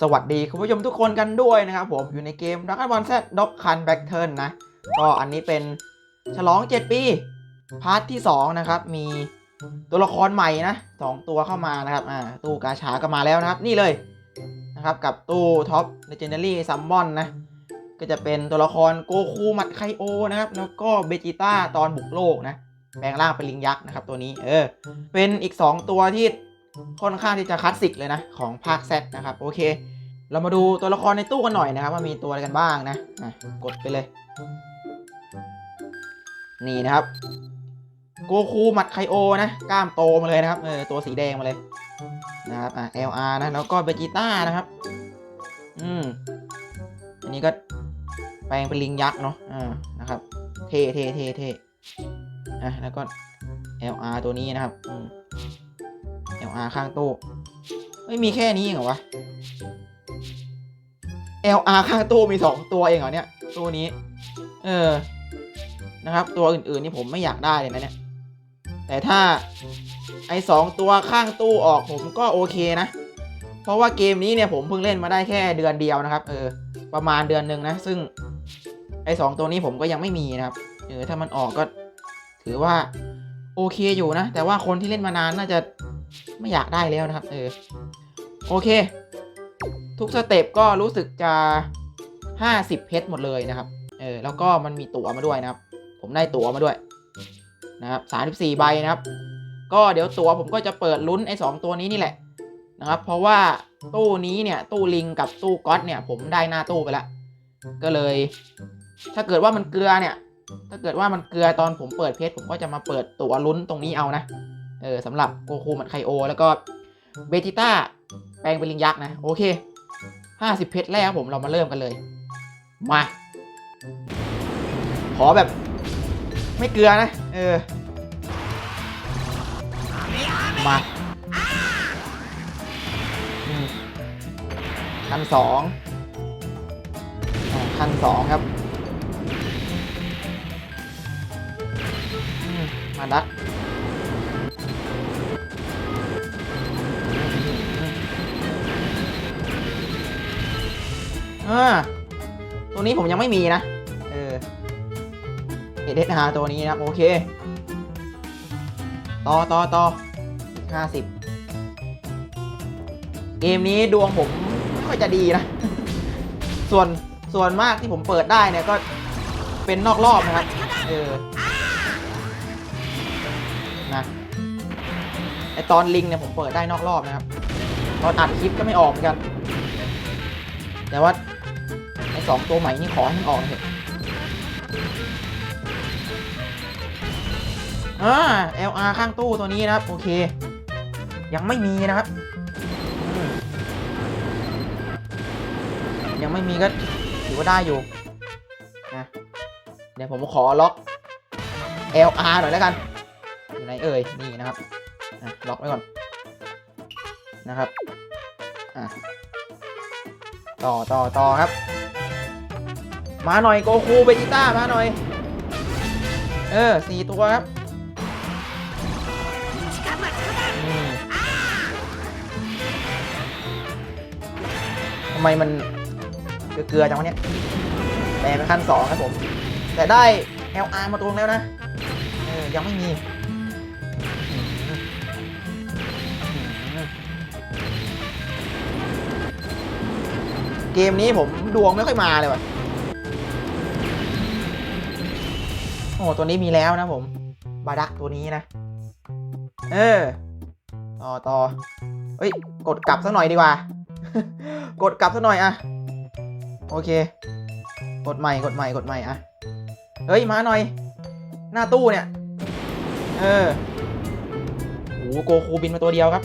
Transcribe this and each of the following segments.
สวัสดีคุณผู้ชมทุกคนกันด้วยนะครับผมอยู่ในเกม Dragon Ball Z Dog Can Back Turn นะ ก็อันนี้เป็นฉลอง 7 ปี พาร์ทที่ 2 นะครับ มีตัวละครใหม่นะสองตัวเข้ามานะครับอ่าตู้กาชาก็มาแล้วนะครับ นี่เลยนะครับ กับตู้ท็อป Legendary Summon นะ ก็จะเป็นตัวละครโกคูมัดไคโอนะครับ แล้วก็เบจิต้าตอนบุกโลกนะแปลงร่างเป็นลิงยักษ์นะครับตัวนี้เออเป็นอีก 2 ตัวที่ ค่อนข้างที่จะคลาสสิกเลยนะ ของภาค Z นะครับ โอเค เรามาดูตัวละครในตู้กันหน่อยนะครับ ว่ามีตัวอะไรกันบ้างนะอะกดไปเลย นี่นะครับ โกคูมัดไคโอนะ กล้ามโตมาเลยนะครับ เออ ตัวสีแดงมาเลย นะครับอะ LR นะ แล้วก็เบจิต้านะครับ อืม อันนี้ก็แปลงเป็นลิงยักษ์เนาะ อ่า นะครับ เท่เท่เท่เท่อะ แล้วก็ LR ตัวนี้นะครับ อืม LR ข้างตู้ไม่มีแค่นี้เองเหรอวะ LR ข้างตู้มี 2 ตัวเองเหรอเนี่ยตู้นี้ เออ นะครับ ตัวอื่นๆนี่ผมไม่อยากได้เลยนะเนี่ย แต่ถ้าไอ้สองตัวข้างตู้ออกผมก็โอเคนะ เพราะว่าเกมนี้เนี่ยผมเพิ่งเล่นมาได้แค่เดือนเดียวนะครับ เออ ประมาณเดือนหนึ่งนะ ซึ่งไอ้สองตัวนี้ผมก็ยังไม่มีนะครับ เออ ถ้ามันออกก็ถือว่าโอเคอยู่นะ แต่ว่าคนที่เล่นมานานน่าจะ ไม่อยากได้แล้วนะครับ เออ โอเค ทุกสเต็ปก็รู้สึกจะ 50 เพชรหมดเลยนะครับ เออ แล้วก็มันมีตั๋วมาด้วยนะครับ ผมได้ตั๋วมาด้วย นะครับ 34 ใบนะครับ ก็เดี๋ยวตั๋วผมก็จะเปิดลุ้นไอ้สองตัวนี้นี่แหละนะครับ เพราะว่าตู้นี้เนี่ย ตู้ลิงกับตู้ก๊อตเนี่ย ผมได้หน้าตู้ไปแล้ว ก็เลย ถ้าเกิดว่ามันเกลือเนี่ย ถ้าเกิดว่ามันเกลือตอนผมเปิดเพจผมก็จะมาเปิดตั๋วลุ้นตรงนี้เอานะ เออสำหรับโกคูมันไคโอ แล้วก็เบจิต้าแปลงเป็นลิงยักษ์นะ โอเค 50 เพชรแรกครับผมเรามาเริ่มกันเลย มา ขอแบบ ไม่เกลือนะ เออ มาอืมคันสองอ่าคันสองครับอืมมาละ อ่าตัวนี้ผมยังไม่มีนะ เออเอเดฮาตัวนี้นะ โอเค ต่อต่อต่ออีกห้าสิบเกมนี้ดวงผมไม่ค่อยจะดีนะ ส่วนส่วนมากที่ผมเปิดได้เนี่ยก็เป็นนอกรอบนะครับ เออ นะไอตอนลิงเนี่ยผมเปิดได้นอกรอบนะครับ ตอนอัดคลิปก็ไม่ออกเหมือนกัน แต่ว่า สองตัวใหม่นี่ขอให้มันออกเถอะอ่า LR ข้างตู้ตัวนี้นะครับ โอเค ยังไม่มีนะครับ ยังไม่มีก็ถือว่าได้อยู่นะเดี๋ยวผมขอล็อก LR หน่อยแล้วกัน อยู่ไหนเอ่ย นี่นะครับล็อกไว้ก่อนนะครับอะต่อต่อต่อครับ มาหน่อยโกคูเบจิต้ามาหน่อย เออสี่ตัวครับทำไมมันเกลือจังวะเนี่ยแปลเป็นขั้นสองครับผม แต่ได้ LR มาตรงแล้วนะ เออ ยังไม่มีเกมนี้ผมดวงไม่ค่อยมาเลยว่ะ อ้ตัวนี้มีแล้วนะผม บาดักตัวนี้นะ เออต่อต่อเฮ้ย กดกลับสักหน่อยดีกว่า กดกลับสักหน่อยอะโอเค กดใหม่กดใหม่กดใหม่อะเฮ้ย มาหน่อย หน้าตู้เนี่ย เออโอ้โหโกคูบินมาตัวเดียวครับ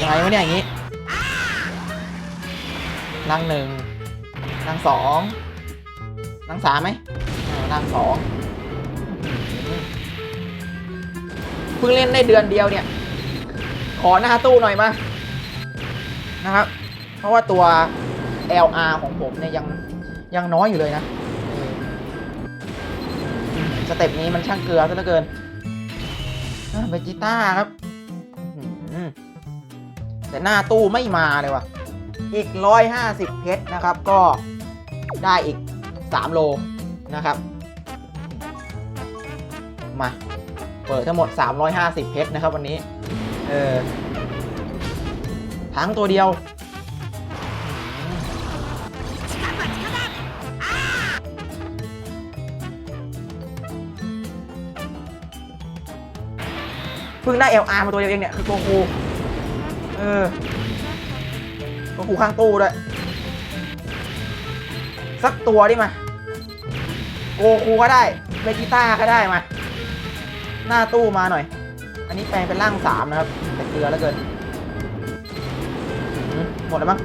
ยังไงวะเนี่ยอย่างงี้ลังหนึ่งลังสองลังสามไหม อ่าลังสองเพิ่งเล่นได้เดือนเดียวเนี่ย ขอหน้าตู้หน่อยมานะครับ เพราะว่าตัว LR ของผมเนี่ยยังยังน้อยอยู่เลยนะเออสเต็ปนี้มันช่างเกลือซะเหลือเกินเบจิต้าครับแต่หน้าตู้ไม่มาเลยว่ะ อีก 150 เพชรนะครับ ก็ได้อีก 3 โลนะครับ มา เปิดทั้งหมด 350 เพชรนะครับวันนี้ เออทั้งตัวเดียว เพิ่งได้ LR มาตัวเดียวเองเนี่ย คือโกคูเออโกคูข้างตู้ด้วย สักตัวดิมา โกคูก็ได้เวจิต้าก็ได้มา หน้าตู้มาหน่อย อันนี้แปลงเป็นร่างสามนะครับ แต่เกลือแล้วเกินหมดแล้วมั้ง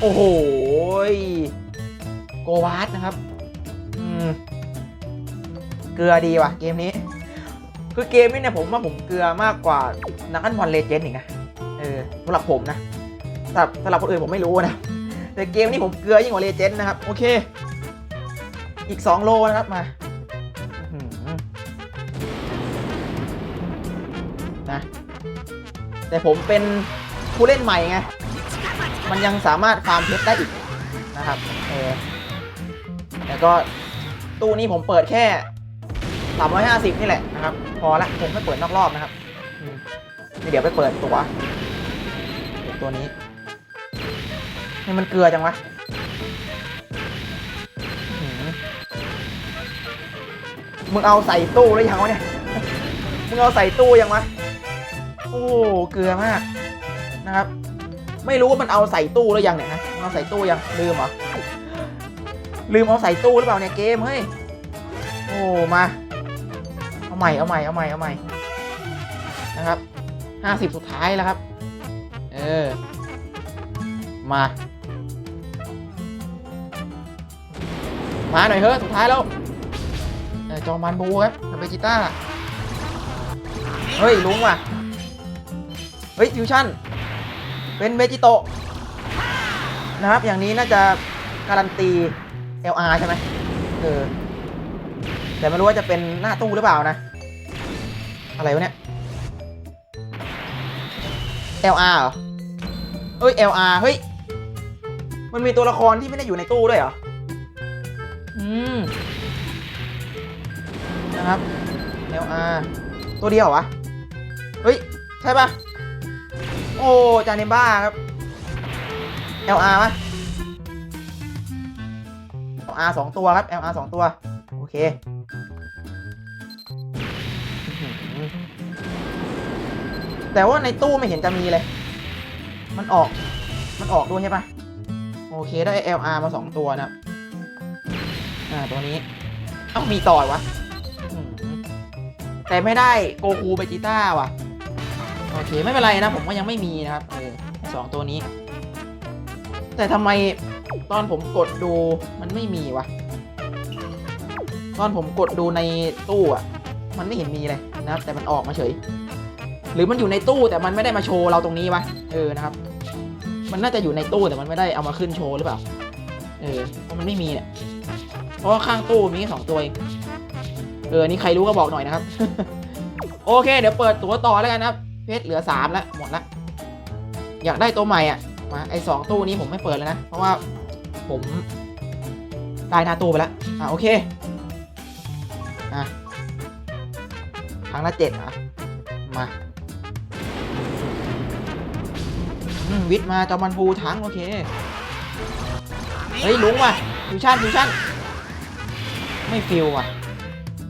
โอ้โห โกวาสนะครับ อืม เกลือดีว่ะ เกมนี้ คือเกมนี้เนี่ยผมว่าผมเกลือมากกว่านักอันวันเลเจนด์อีกนะ เออสำหรับผมนะสำหรับสำหรับคนอื่นผมไม่รู้นะ แต่เกมนี้ผมเกลือยิ่งกว่าเลเจนด์นะครับ โอเค อีก 2 โลนะครับมา แต่ผมเป็นผู้เล่นใหม่ไง มันยังสามารถฟาร์มเพชรได้อีกนะครับเออแล้วก็ตู้นี้ผมเปิดแค่ 350 นี่แหละนะครับ พอละผมไม่เปิดนอกรอบนะครับเดี๋ยวไปเปิดตัวตัวนี้นี่มันเกลือจังวะมึงเอาใส่ตู้แล้วยังวะเนี่ย มึงเอาใส่ตู้ยังวะ โอ้เกลือมากนะครับ ไม่รู้ว่ามันเอาใส่ตู้แล้วยังเนี่ยฮะเอาใส่ตู้ยังลืมเหรอลืมเอาใส่ตู้หรือเปล่าเนี่ยเกมเฮ้ยโอ้มาเอาใหม่เอาใหม่เอาใหม่เอาใหม่นะครับห้าสิบสุดท้ายแล้วครับ เออ มา มาหน่อยเฮ้ยสุดท้ายแล้วเออจอมันบูครับกับเบจิต้า เฮ้ยลุงว่ะ เฮ้ยฟิวชั่น เป็นเบจิโตะนะครับ อย่างนี้น่าจะการันตี LR ใช่ไหมเออ แต่ไม่รู้ว่าจะเป็นหน้าตู้หรือเปล่านะ อะไรวะเนี่ย LR เหรอ เอ้ย LR เฮ้ย มันมีตัวละครที่ไม่ได้อยู่ในตู้ด้วยเหรอ อืม นะครับ LR ตัวเดียววะ เฮ้ย ใช่ปะ โอ้จานิบ้าครับ LR ปะ LR สองตัวครับ LR สองตัว โอเคแต่ว่าในตู้ไม่เห็นจะมีเลย มันออก มันออกด้วยใช่ปะโอเคได้ LR มาสองตัวนะ อ่า ตัวนี้ เอ้ามีต่อวะ แต่ไม่ได้โกคูเบจิต้าว่ะ โอเคไม่เป็นไรนะผมก็ยังไม่มีนะครับเออสองตัวนี้ แต่ทำไมตอนผมกดดูมันไม่มีวะตอนผมกดดูในตู้อะ มันไม่เห็นมีเลยนะครับ แต่มันออกมาเฉย หรือมันอยู่ในตู้แต่มันไม่ได้มาโชว์เราตรงนี้วะเออนะครับ มันน่าจะอยู่ในตู้แต่มันไม่ได้เอามาขึ้นโชว์หรือเปล่าเออเพราะมันไม่มีเนี่ยเพราะข้างตู้มีแค่สองตัวเองเออนี่ใครรู้ก็บอกหน่อยนะครับ โอเค เดี๋ยวเปิดตัวต่อแล้วกันนะครับ เพชรเหลือสามแล้ว หมดละอยากได้ตัวใหม่อะมาไอสองตู้นี้ผมไม่เปิดแล้วนะ เพราะว่าผมได้หน้าตู้ไปแล้วอะโอเคอะครั้งละเจ็ดอะมาอืมวิทมาจอมันพูทั้งโอเคเฮ้ยลุงว่ะฟิวชั่นฟิวชั่นไม่ฟิวว่ะ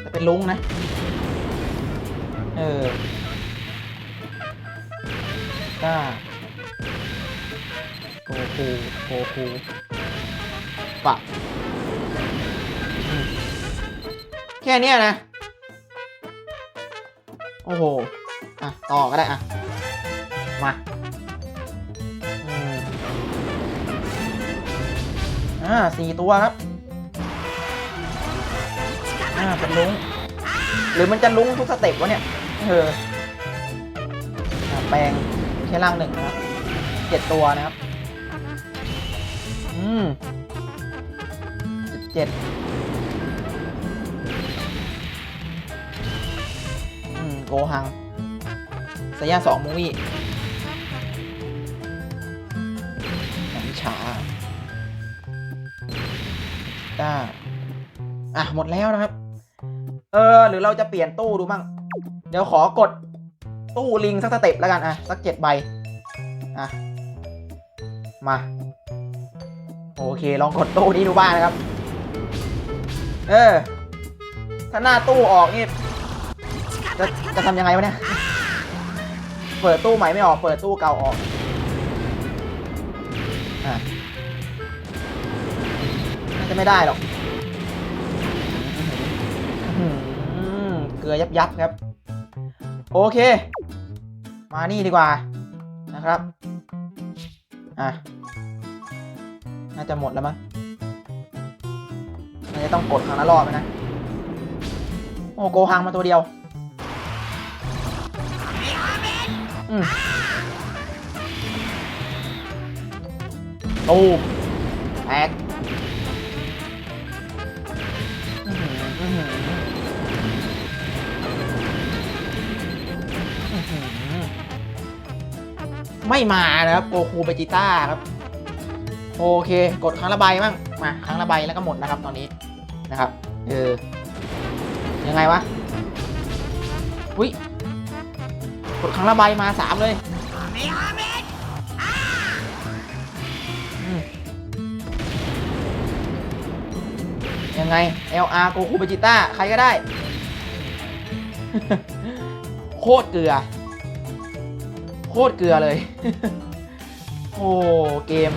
แต่เป็นลุงนะ เออ ก้าโกคูโกคูปะแค่เนี้ยนะ โอ้โห อะ ต่อก็ได้อะ มาอ่าสี่ตัวครับ อ่าเป็นลุง หรือมันจะลุงทุกสเต็ปวะเนี่ย เออแปลง แค่ล่างหนึ่งนะครับเจ็ดตัวนะครับ อืมสิบเจ็ดอืมโกหังสยาสองมูวี่หนังฉาได้อะ หมดแล้วนะครับ เออ หรือเราจะเปลี่ยนตู้ดูบ้าง เดี๋ยวขอกด ตู้ลิงสักสเต็ปแล้วกันอะสักเจ็ดใบอะมาโอเคลองกดตู้นี้ดูบ้างนะครับ เออ ถ้าหน้าตู้ออกนี่จะจะทำยังไงวะเนี่ย เปิดตู้ใหม่ไม่ออก เปิดตู้เก่าออกอะน่าจะไม่ได้หรอกเกลือยับยับครับ โอเค มานี่ดีกว่านะครับ อะ น่าจะหมดแล้วมั้งน่าจะต้องกดครั้งละรอบนะ โอ้โกหังมาตัวเดียว อืมตูมแตก ไม่มานะครับโกคูเบจิต้าครับ โอเค กดครั้งละใบมั่งมาครั้งละใบแล้วก็หมดนะครับตอนนี้นะครับเออยังไงวะอุ้ยกดครั้งละใบมาสามเลยยังไง LR โกคูเบจิต้าใครก็ได้ โคตรเกลือ คตรเกลือเลย โอ้เกม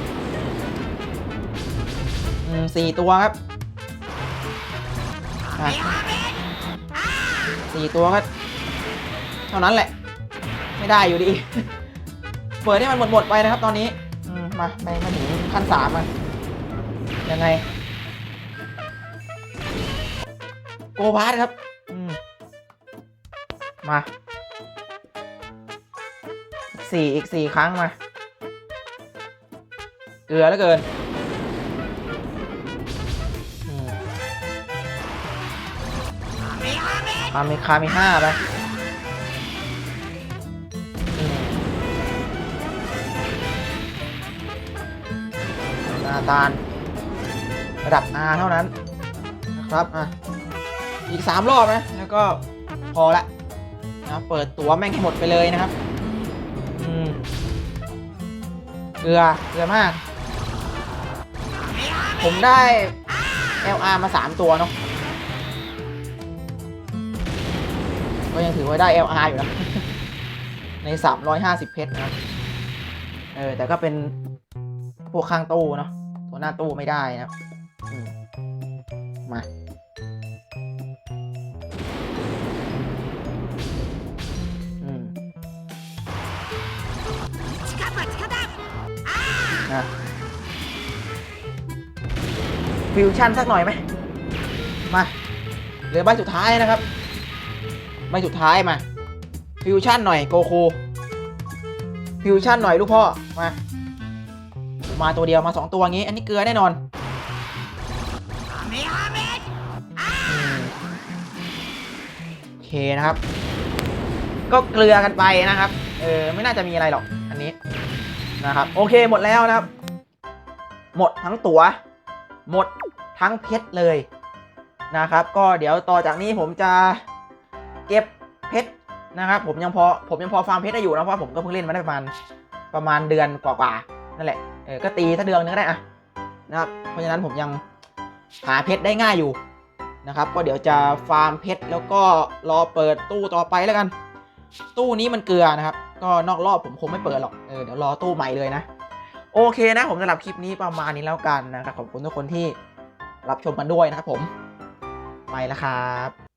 สี่ตัวครับสี่ตัวก็เท่านั้นแหละ ไม่ได้อยู่ดีเปิดให้มันหมดหมดไปนะครับตอนนี้มาไปมาถึงขั้นสามมายังไง โกบาสครับมมา สี่อีกสี่ครั้งมา เกลือแล้วเกินอืมคามีคามีห้าไปอืมนาตาลระดับ R เท่านั้น นะครับ อะ อีก 3 รอบนะ แล้วก็พอละนะเปิดตัวแม่งให้หมดไปเลยนะครับ เกลือเกลือมาก ผมได้ LR มา 3 ตัวเนาะก็ยังถือว่าได้ LR อยู่นะ ใน 350 เพชรนะเออ แต่ก็เป็นพวกข้างตู้เนาะตัวหน้าตู้ไม่ได้นะมมา นะฟิวชั่นสักหน่อยไหมมาเหลือใบสุดท้ายนะครับใบสุดท้ายมา ฟิวชั่นหน่อยโกคู ฟิวชั่นหน่อยลูกพ่อ มา มาตัวเดียวมาสองตัวงี้ อันนี้เกลือแน่นอนอืมโอเคนะครับ ก็เกลือกันไปนะครับ เออไม่น่าจะมีอะไรหรอก อันนี้ นะครับ โอเคหมดแล้วนะครับ หมดทั้งตัวหมดทั้งเพชรเลยนะครับ ก็เดี๋ยวต่อจากนี้ผมจะเก็บเพชรนะครับผมยังพอผมยังพอฟาร์มเพชรได้อยู่นะเพราะผมก็เพิ่งเล่นมาได้ประมาณประมาณเดือนกว่าๆนั่นแหละเออก็ตีถ้าเดือนนึงก็ได้อะนะครับเพราะฉะนั้นผมยังหาเพชรได้ง่ายอยู่นะครับ ก็เดี๋ยวจะฟาร์มเพชรแล้วก็รอเปิดตู้ต่อไปแล้วกัน ตู้นี้มันเกลือนะครับ ก็นอกรอบผมคงไม่เปิดหรอก เออเดี๋ยวรอตู้ใหม่เลยนะ โอเคนะผมสำหรับคลิปนี้ประมาณนี้แล้วกันนะครับขอบคุณทุกคนที่รับชมกันด้วยนะครับผม ไปแล้วครับ